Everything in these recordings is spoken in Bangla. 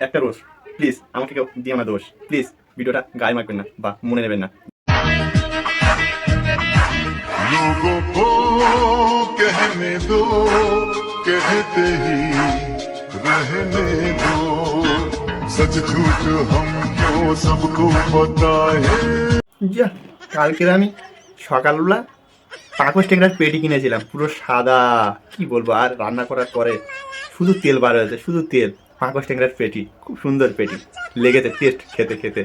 একটা রোজ প্লিজ আমাকে কেউ দিও না দোষ প্লিজ ভিডিওটা গায়ে মাখবেন না বা মনে নেবেন না लोगों को कहने दो कहते ही रहने दो सच झूठ हम क्यों सबको बताए যা কালকের আমি সকালবেলা পাকস টেংরার পেটি কিনেছিলাম পুরো সাদা কি বলবো আর রান্না করার পরে শুধু তেল বার হয়েছে শুধু তেল পাকস টেংরার পেটি খুব সুন্দর পেটি। লেগেছে টেস্ট খেতে খেতে।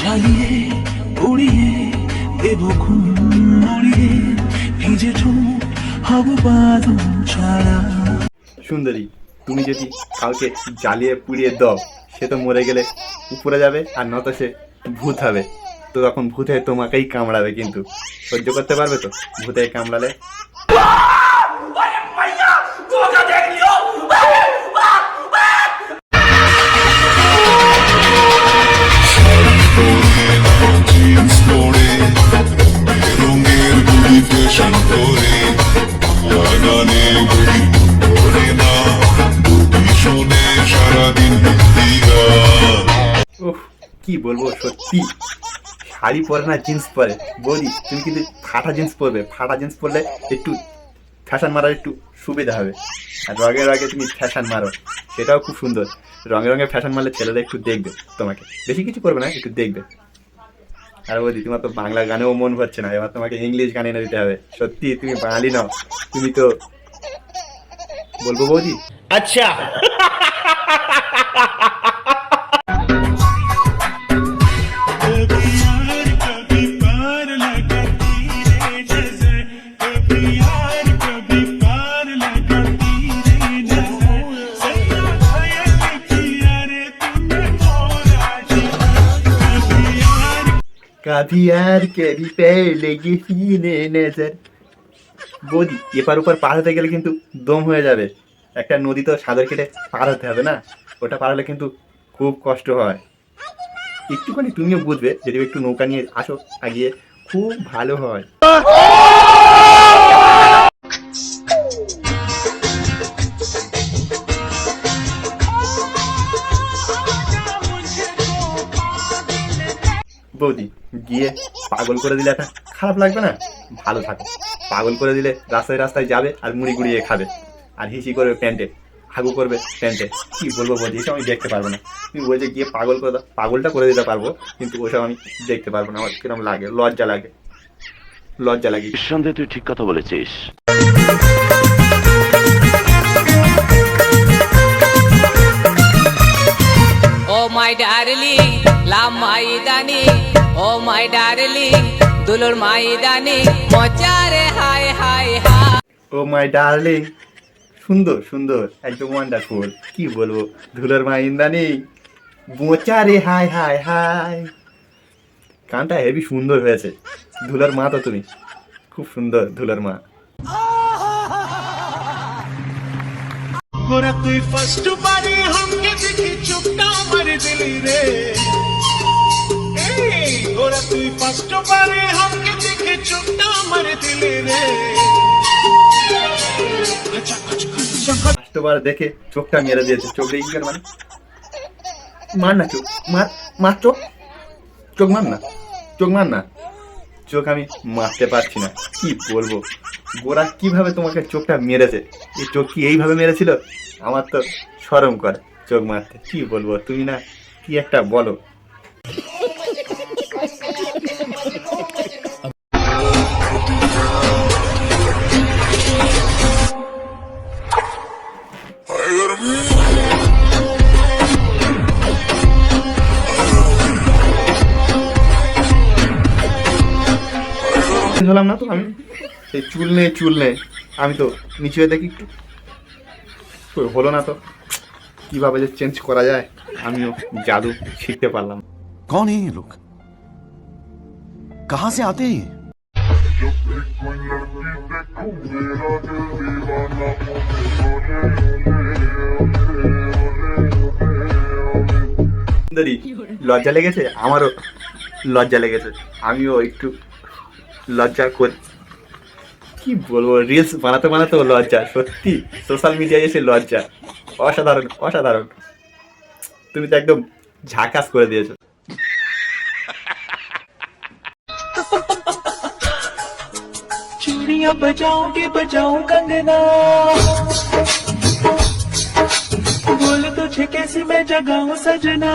জ্বালিয়ে উড়িয়ে দেব খুন উড়িয়ে ভিজে ঠোঁট হব বাদন ছাড়া। সুন্দরী তুমি যদি কাউকে জ্বালিয়ে পুড়িয়ে দাও সে তো মরে গেলে উপরে যাবে আর নত সে ভূত হবে। তো তখন ভূতে তোমাকেই কামড়াবে কিন্তু। সহ্য করতে পারবে তো? ভূতে কামড়ালে? কি বলব সত্যি? শাড়ি পরে না জিন্স পরে। বৌদি, তুমি কিন্তু ফাটা জিন্স পরবে। ফাটা জিন্স পরলে একটু ফ্যাশন মারার একটু সুবিধা হবে। আর রঙে রঙে তুমি ফ্যাশন মারো। সেটাও খুব সুন্দর। রঙে রঙে ফ্যাশন মারলে ছেলেরা একটু দেখবে তোমাকে। বেশি কিছু করবে না, একটু দেখবে। আর বৌদি, তোমার তো বাংলা গানেও মন ভরছে না। এবার তোমাকে ইংলিশ গান এনে দিতে হবে। সত্যি, তুমি বাঙালি নাও। তুমি তো বলব বৌদি? कभी কাভি আর কেভি পেলে গিয়ে নেজার বৌদি, এপার ওপার পার হতে গেলে কিন্তু দম হয়ে যাবে। একটা নদী তো সাঁতর কেটে পার হতে হবে না? ওটা পার হলে কিন্তু খুব কষ্ট হয়। একটুখানি তুমিও বুঝবে, যদি একটু নৌকা নিয়ে আসো, আগিয়ে খুব ভালো হয়। বৌদি, গিয়ে পাগল করে দিলে একটা খারাপ লাগবে না? ভালো থাকো। পাগল করে দিলে রাস্তায় রাস্তায় যাবে আর মুড়ি গুড়িয়ে খাবে। আর হিসি করবে প্যান্টে, হাগু করবে প্যান্টে। কি বলব বৌদি, এসব আমি দেখতে পারব না। তুমি বলছে গিয়ে পাগল করে দাও, পাগলটা করে দিতে পারব, কিন্তু ওসব আমি দেখতে পারব না। আমার কিরম লাগে, লজ্জা লাগে। লজ্জা লাগে। নিঃসন্দেহে তুই ঠিক কথা বলেছিস। Oh my darling, la maidani. Oh my darling, dulur maidani. মচারে hi hi hi oh my darling সুন্দর সুন্দর একদম ওয়ান্ডারফুল কি বলব ধুলোর মা ইন্দানি বোচা রে হাই হাই হাই গানটা হেভি সুন্দর হয়েছে ধুলার মা তো তুমি খুব সুন্দর ধুলার মা তুই ফার্স্ট কষ্ট পারে দেখে চোখটা আমার দিলে রে। দেখে চোখটা মেরে দিয়েছে। চোখ রেখে মানে? মার না চোখ। মার মার চোখ। চোখ মার না। চোখ মার না। চোখ আমি মারতে পারছি না। কি বলব? গোরা কীভাবে তোমাকে চোখটা মেরেছে? এই চোখ কি এইভাবে মেরেছিল? আমার তো সরম করে চোখ মারতে। কি বলব? তুমি না কি একটা বলো? চেঞ্জ হলাম না তো আমি? সেই চুল নেই চুল নে আমি তো নিচে হয়ে দেখি একটু। হলো না তো। কীভাবে যে চেঞ্জ করা যায়? আমিও জাদু শিখতে পারলাম। কন এই লোক কাহা সে আতে লজ্জা লেগেছে? আমারও লজ্জা লেগেছে। আমিও একটু লজ্জা করি কি বলবো রিলস বানাতে বানাতেও লজ্জা সত্যি সোশ্যাল মিডিয়ায় এসে লজ্জা অসাধারণ অসাধারণ তুমি তো একদম ঝাকাস করে দিয়েছো चूड़ियां बजाऊंगी बजाऊं कंगना बोल तुझे कैसी मैं जगाऊं सजना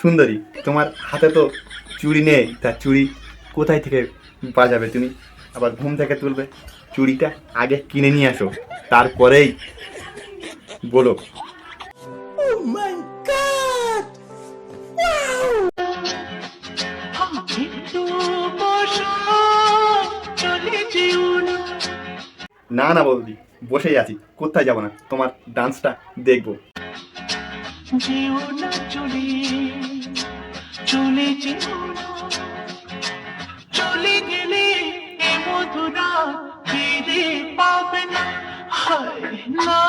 সুন্দরী। তোমার হাতে তো চুড়ি নেই তা চুড়ি কোথায় থেকে বাজাবে তুমি? আবার ঘুম থেকে তুলবে। চুড়িটা আগে কিনে নিয়ে আসো তারপরেই বলো। যেও না না বৌদি বসেই আছি কোথায় যাব না? তোমার ডান্সটা দেখব। চলে যেও চলে গেলে এ মধুরা ফিরে পাবে না। হায় না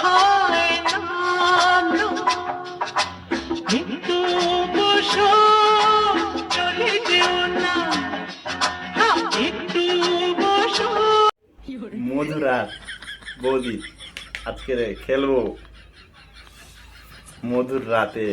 হায় না। একটু বসো, চলে যেও না। একটু বসো। মধুরা বৌদি, আজকে খেলব। মধুর রাতে।